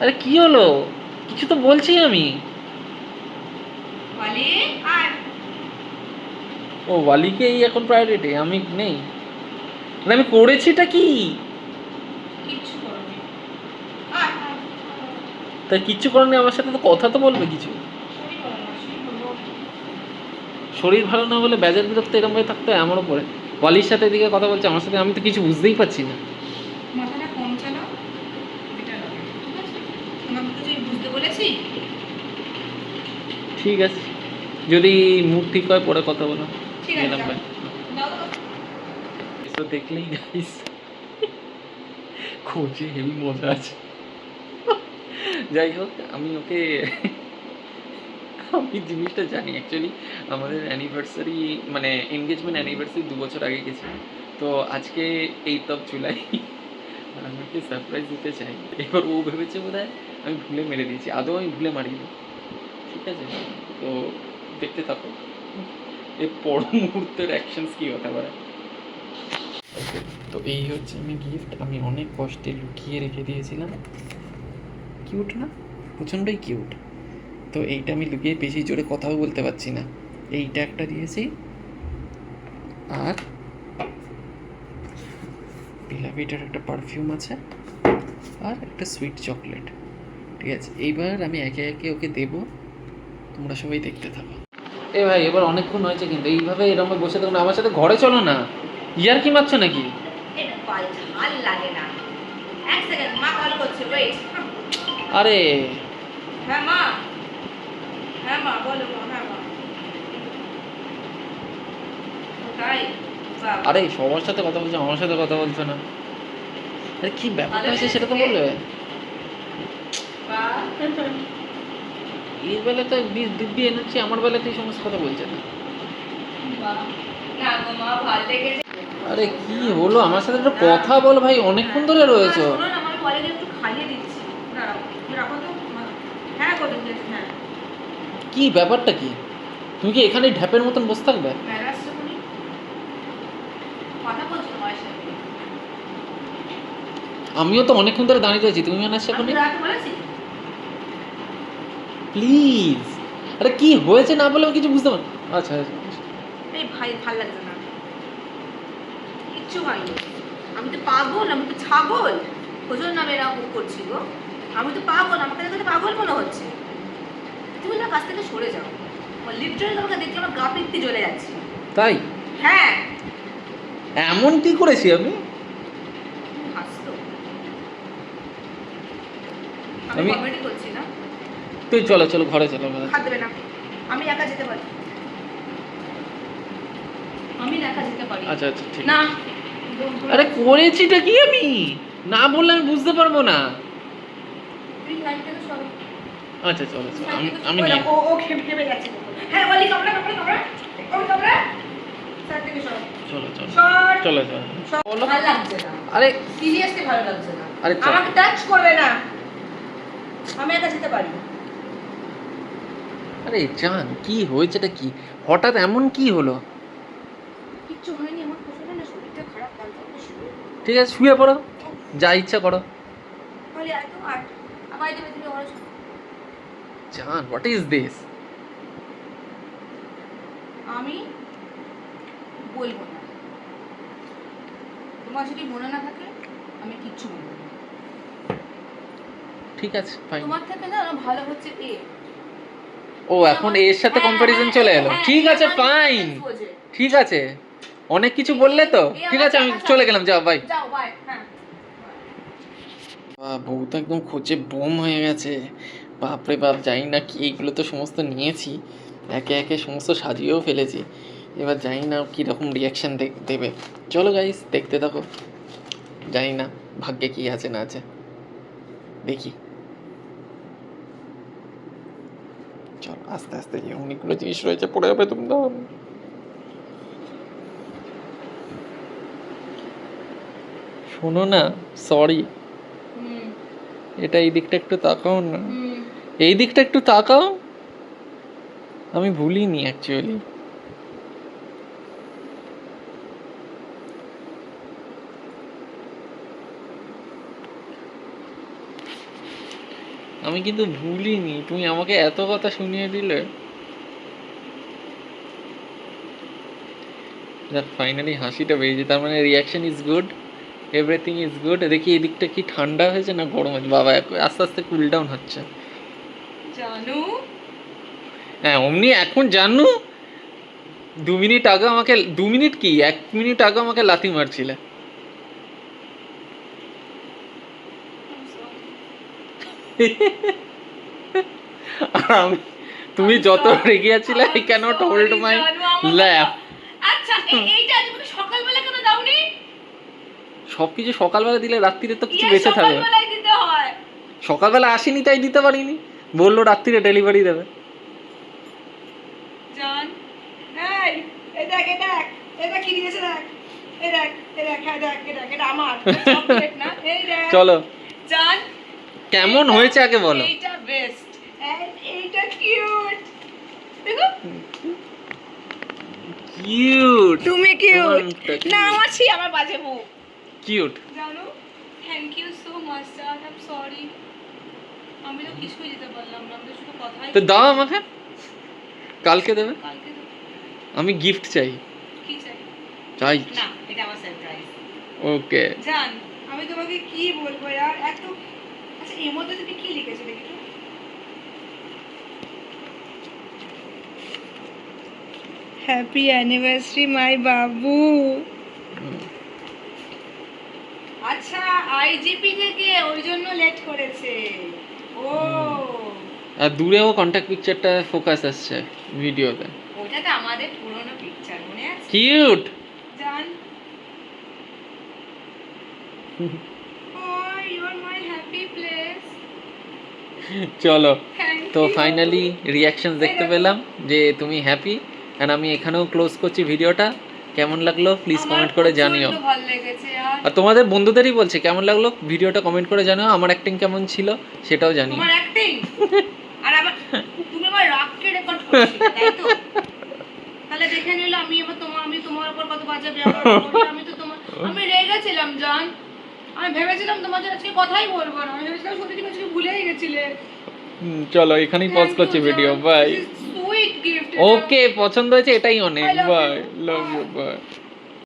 আরে কি হলো? কিছু তো বলছি আমি। ও ওয়ালিকেই এখন প্রায়োরিটি আমি নেই। মানে আমি করেছিটা কি? কিচ্ছু করনি। আর তাই কিচ্ছু করেনি আমার সাথে তো কথা তো বলবে কিছু। শরীর ভালো না, না। হলে বেজার বিরক্ত এরকম ভাবে থাকতে হয় আমার উপরে। ওয়ালির সাথে এদিকে কথা বলছে আমার সাথে আমি তো কিছু বুঝতেই পারছি না। মাথাটা কম চালাও তোমাকে যে বুঝতে বলেছি। ঠিক আছে। যদি মুড ঠিক হয় পরে কথা বলো। ঠিক আছে। তো দেখলেই গাইস খোঁজে হেভি মজা আছে। যাই হোক আমি ওকে আমি জিনিসটা জানি অ্যাকচুয়ালি আমাদের অ্যানিভার্সারি মানে এনগেজমেন্ট অ্যানিভার্সারি দু বছর আগে গেছে তো আজকে এইট অফ জুলাই আর আমি ওকে সারপ্রাইজ দিতে চাই। এবার ও ভেবেছে বোধ আমি ভুলে মেরে দিয়েছি, আদৌ আমি ভুলে মারিনি। ঠিক আছে? তো দেখতে থাকো। এর পর মুহূর্তের অ্যাকশনস কী হতে পারে? তো এই হচ্ছে আমি গিফট আমি অনেক কষ্টে লুকিয়ে রেখে দিয়েছিলাম। কিউট না? প্রচণ্ডই কিউট তো এইটা আমি লুকিয়ে বেশি জোরে কথাও বলতে পারছি না। এইটা একটা দিয়েছি। আর বিলাভিটার একটা পারফিউম আছে আর একটা সুইট চকলেট ঠিক আছে? এইবার আমি একে একে ওকে দেবো তোমরা সবাই দেখতে থাকো। এ ভাই এবার অনেকক্ষণ হয়েছে কিন্তু এইভাবে এরকম বসে থাকুন আমার সাথে ঘরে চলো না। ইয়ার কি মারছো নাকি? আরে। হ্যাঁ মা। হ্যাঁ মা বলো হ্যাঁ মা। তাই। আরে সবার সাথে কথা বলছো আমার সাথে কথা বলছো না। আরে কি ব্যাপারটা হয়েছে সেটা তো বাহ। এর বেলা তো দিব্যি এনেছি আমার বেলাতে এই সমস্ত কথা বলছে না। আরে কি হলো? আমার সাথে একটু কথা বল ভাই অনেকক্ষণ ধরে রয়েছো। হ্যাঁ হ্যাঁ। কি ব্যাপারটা কি? তুমি কি এখানে ঢ্যাপের মতন বসে থাকবে? ম্যাম আসছে উনি কথা বলছো তোমার সাথে আমিও তো অনেকক্ষণ ধরে দাঁড়িয়ে রয়েছি তুমি মানে আসছে প্লিজ। আরে কি হয়েছে না বলে কিছু বুঝতে পারি আচ্ছা আচ্ছা। এই ভাই ভালো লাগছে না। কিচ্ছু হয়নি। আমি তো পাগল আমি তো ছাগল। ওজন নামে এরকম করছি গো। আমি তো পাগল আমাকে দেখে তো পাগল মনে হচ্ছে। তুমি না কাছ থেকে সরে যাও। লিটারালি তোমাকে দেখে আমার গা পিত্তি জ্বলে যাচ্ছে। তাই? হ্যাঁ। এমন কি করেছি আমি? আমি তুই চলো চলো ঘরে চলো আমি একা যেতে পারি। আমি একা যেতে পারি। আচ্ছা আচ্ছা ঠিক না। আরে করেছিটা কি আমি? না বললে আমি বুঝতে পারব না। আচ্ছা চলো আমি আমি ও ও খেপে হ্যাঁ বলি কামড়া কামড়া কামড়া। কামড়া। চলো চলো। চলো চলো। ভালো লাগছে না। আরে সিরিয়াসলি ভালো লাগছে না। আরে চল। আমাকে টাচ করবে না। আমি একা যেতে পারি। আরে জান কি হয়েছেটা কি? হঠাৎ এমন কি হলো? কিচ্ছু হয়নি আমার প্রচণ্ড না শরীরটা খারাপ কাল থেকে শুরু ঠিক আছে শুয়ে পড়ো। যা ইচ্ছা করো। বলি এত আট আবার দেবে তুমি ওরা জান হোয়াট ইজ দিস আমি বলব না। তোমার যদি মনে না থাকে আমি কিচ্ছু বলব না। ঠিক আছে ফাইন তোমার থেকে না ভালো হচ্ছে এ। ও এখন এর সাথে কম্পারিজন হ্যাঁ, চলে হ্যাঁ, এলো। হ্যাঁ, ঠিক আছে ফাইন ঠিক আছে। অনেক কিছু বললে তো? ঠিক আছে আমি চলে গেলাম। যাও বাই যাও বাই হ্যাঁ। বাহ, বউ তো একদম খোঁজে বোম হয়ে গেছে। বাপরে বাপ জানি না কি এইগুলো তো সমস্ত নিয়েছি। একে একে সমস্ত সাজিয়েও ফেলেছি। এবার জানি না কীরকম রিয়াকশান দেবে। চলো গাইস দেখতে থাকো। জানি না ভাগ্যে কি আছে না আছে। দেখি। চলো আস্তে আস্তে অনেকগুলো জিনিস রয়েছে পড়ে যাবে তোমরা শোনো না সরি এটা এই দিকটা একটু তাকাও না। এই দিকটা একটু তাকাও। আমি ভুলিনি অ্যাকচুয়ালি আমি কিন্তু ভুলিনি তুমি আমাকে এত কথা শুনিয়ে দিলে। দেখ ফাইনালি হাসিটা বেরিয়েছে তার মানে reaction is good everything is good দেখি এদিকটা কি ঠান্ডা হয়েছে না গরম হয়েছে? বাবা আস্তে আস্তে কুল ডাউন হচ্ছে। জানু? হ্যাঁ অমনি এখন জানো? দু মিনিট আগে আমাকে দু মিনিট কি? এক মিনিট আগে আমাকে লাথি মারছিলে। আর আমি তুমি যত রেগে আছিলে I can't hold my lap আচ্ছা এইটা আমাকে সকালবেলা কেন দাওনি? সব কিছু সকালবেলা দিলে রাত্রিরে তো কিছু বেঁচে হয়। সকালবেলা আসেনি তাই দিতে পারিনি। বলল রাত্রিরে ডেলিভারি দেবে। চলো। জান কেমন হয়েছে আগে বলো। এইটা বেস্ট এইটা কিউট দেখো। কিউট তুমি cute। না আমার ছি আমার বাজে মুখ কিউট জানো? থ্যাংক ইউ সো মাচ জান আই এম সরি আমি তো কিছুই দিতে পারলাম না আমি তো শুধু কথাই তো দাও আমাকে। কালকে দেবে? কালকে আমি গিফট চাই। কি চাই? চাই। না এটা আমার সারপ্রাইজ ওকে জান আমি তোমাকে কি বলব यार এত আচ্ছা এর মধ্যে তুমি কি লিখেছো দেখি তো? হ্যাপি অ্যানিভার্সারি মাই বাবু আচ্ছা আইজিপি থেকে ওই জন্য লেট করেছে। ও। আর দূরেও কন্ট্যাক্ট পিকচারটা ফোকাস আসছে ভিডিওতে ওটা তো আমাদের পুরনো পিকচার মনে আছে? কিউট জান ও you are my happy place চলো তো ফাইনালি রিয়াকশন দেখতে পেলাম যে তুমি হ্যাপি অ্যান্ড আমি এখানেও ক্লোজ করছি ভিডিওটা। কেমন লাগল? প্লিজ কমেন্ট করে জানিও। আর আর তোমাদের বন্ধুদেরই বলছে কেমন লাগল? ভিডিওটা কমেন্ট করে জানিও। আমার অ্যাক্টিং কেমন ছিল সেটাও জানিও। আর তাহলে দেখে আমি এবার তোমার আমি তোমার উপর কত বাজে আমি তো তোমার আমি জান। আমি ভেবেছিলাম আজকে কথাই বলব না। আমি ভেবেছিলাম সত্যি তুমি আজকে ভুলেই গেছিলে। চলো এখানেই পজ করছি video bye sweet gift okay পছন্দ হয়েছে এটাই অনেক. By love you by